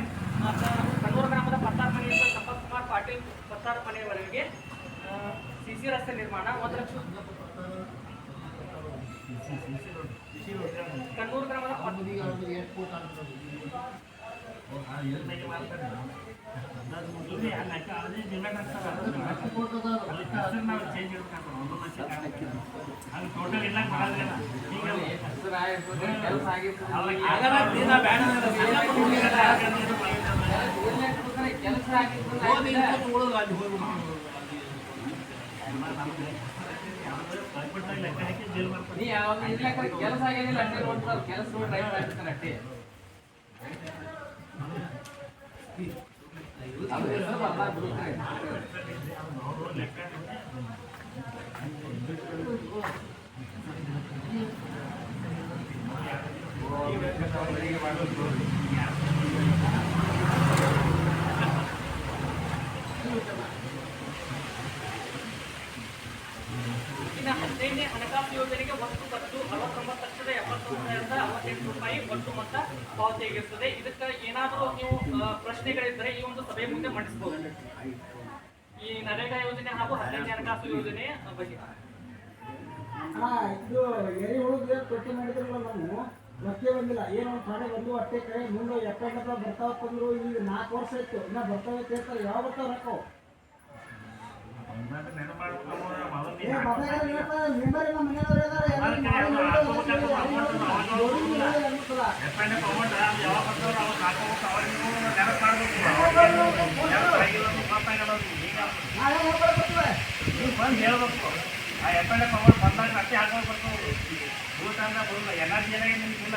ಕನ್ನೂರು ಗ್ರಾಮದ ಪತ್ತಾರ್ ಮನೆಯಿಂದ ಸಂಪತ್ ಕುಮಾರ್ ಪಾಟೀಲ್ ಪತ್ತಾರ್ ಮನೆಯವರೆಗೆ ಸಿಸಿ ರಸ್ತೆ ನಿರ್ಮಾಣ. ಒಂದು ಲಕ್ಷ ಕನ್ನೂರು ಗ್ರಾಮದ ಪತ್- ಈಗ ಅವ್ರಿಗೆ ಎಷ್ಟು ಫೂಟ್ ಆಗ್ತದೆ? ಎಷ್ಟು ಫೂಟ್ ಅದಾವ? ಹೆಸರು ಆಗಿರ್ತದೆ, ಕೆಲಸ ಆಗಿರ್ತದೆ. ಕೆಲಸ ಆಗಿರ್ತದೆ ನೀ ಯಾವಾಗ ಇರ್ಲಿಕ್ಕೆ ಕೆಲಸ ಆಗಿಲ್ಲ ಅಷ್ಟೇ ನೋಡ್ತಾರೆ ಕೆಲಸ ನೋಡಿ ರೈತ ಆಗ್ತಾರೆ ಅಷ್ಟೇ ಅದು ಹೆಸರು ಬರ್ತಾ ಬಿಡುತ್ತೆ ಮೊತ್ತ ಪಾವತಿಯಾಗಿರುತ್ತದೆ ಇದಕ್ಕೆ ಏನಾದರೂ ನೀವು ಪ್ರಶ್ನೆಗಳಿದ್ದರೆ ಈ ಒಂದು ಸಭೆ ಮುಂದೆ ಮಂಡಿಸಬಹುದು ಈ ನರೇಗಾ ಯೋಜನೆ ಹಾಗೂ ಹದಿನೈದು ಹಣಕಾಸು ಯೋಜನೆ ಬಗ್ಗೆ. ಇದು ಎರಿ ಹುಡುಗ ತೊಟ್ಟಿ ಮಾಡಿದ್ರಲ್ಲ ನಾವು? ಮತ್ತೆ ಬಂದಿಲ್ಲ. ಏನೋ ಸಾಡೆ ಬಂದು ಅಟ್ಟೆ ಕೈ ಮುಂದೆ ಎಪ್ಪತ್ತು ಬರ್ತಾವ ತಂದ್ರು ಈಗ ನಾಲ್ಕು ವರ್ಷ ಆಯ್ತು. ಇನ್ನ ಬರ್ತಾವೆ ಅಂತ ಹೇಳ್ತಾರೆ. ಯಾವ ಬರ್ತಾವ ರೊಕ್ಕ ಹೇಳ್ಬೇಕು ಆ ಎಪ್ಪಳೆ ಪವರ್ ಬಂದಾಗ ಅಷ್ಟೇ ಹಾಕೊಂಡು ಬರ್ತದೆ ಭೂತ ಅಂದ್ರೆ ಎನರ್ಜಿ ಫುಲ್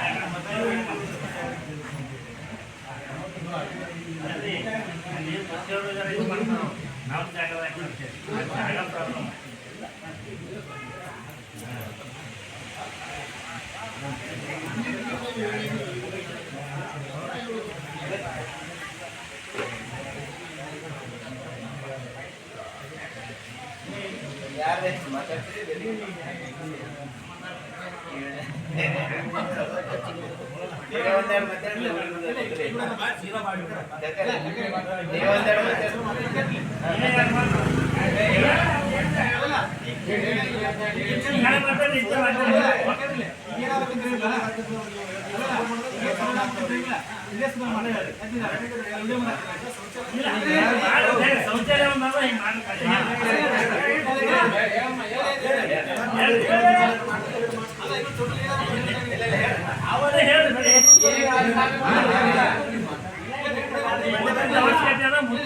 ఉద్యోగులు నవ్వు జాగ్రత్త చాలా ప్రాబ్లం ಮಾತಾಡ್ತೀರಿ ಆಡ್ಬೇಕು हाँ। नमस्कार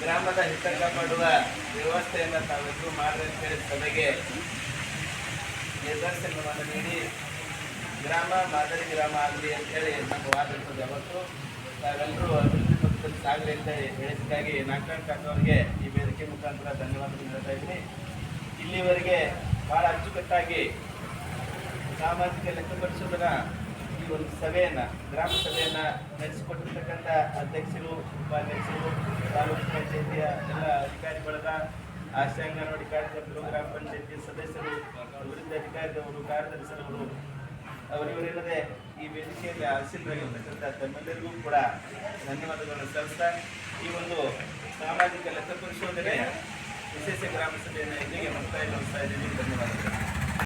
ಗ್ರಾಮದ ಹಿತ ಕಾಪಾಡುವ ವ್ಯವಸ್ಥೆಯನ್ನು ತಾವೆಲ್ಲರೂ ಮಾಡ್ರಿ ಅಂತೇಳಿ ಸಭೆಗೆ ನಿರ್ದೇಶನವನ್ನು ನೀಡಿ ಗ್ರಾಮ ಮಾದರಿ ಗ್ರಾಮ ಆಗಲಿ ಅಂತೇಳಿ ನಮ್ಮ ವಾದ ಇರ್ತದೆ ತಾವೆಲ್ಲರೂ ಅಭಿವೃದ್ಧಿ ಪಕ್ಷದಲ್ಲಿ ಸಾಗಲಿ ಅಂತ ಹೇಳಿದ್ದಕ್ಕಾಗಿ ನಾಗರಾಜ್ ಕಾಕವರಿಗೆ ಈ ವೇದಿಕೆ ಮುಖಾಂತರ ಧನ್ಯವಾದಗಳು ಹೇಳ್ತಾ ಇದ್ದೀನಿ. ಇಲ್ಲಿವರೆಗೆ ಭಾಳ ಅಚ್ಚುಕಟ್ಟಾಗಿ ಸಾಮಾಜಿಕ ಲೆಕ್ಕಪರಿಶೋಧನಾ ಈ ಒಂದು ಸಭೆಯನ್ನ, ಗ್ರಾಮ ಸಭೆಯನ್ನ ನಡೆಸಿಕೊಟ್ಟಿರ್ತಕ್ಕಂಥ ಅಧ್ಯಕ್ಷರು, ಉಪಾಧ್ಯಕ್ಷರು, ತಾಲೂಕು ಪಂಚಾಯತಿಯ ಎಲ್ಲ ಅಧಿಕಾರಿ ಬಳಗ ಅಂಗನವಾಡಿ ಕಾರ್ಯಕರ್ತರು, ಗ್ರಾಮ ಪಂಚಾಯತಿ ಸದಸ್ಯರು, ಅಭಿವೃದ್ಧಿ ಅಧಿಕಾರಿದವರು ಕಾರ್ಯದರ್ಶಿರವರು ಅವರಿವರಿಲ್ಲದೆ ಈ ವೇದಿಕೆಯಲ್ಲಿ ಆಸೀನರಾಗಿರ್ತಕ್ಕಂಥ ತಮ್ಮೆಲ್ಲರಿಗೂ ಕೂಡ ಧನ್ಯವಾದಗಳನ್ನು ಸಲ್ಲಿಸ್ತಾ, ಈ ಒಂದು ಸಾಮಾಜಿಕ ಲೆಕ್ಕ ಪರಿಶೋಧನೆ ವಿಶೇಷ ಗ್ರಾಮ ಸಭೆಯನ್ನು ಇಲ್ಲಿಗೆ ಮುಕ್ತಾಯಗೊಳಿಸ್ತಾ ಇದ್ದೀನಿ. ಧನ್ಯವಾದಗಳು.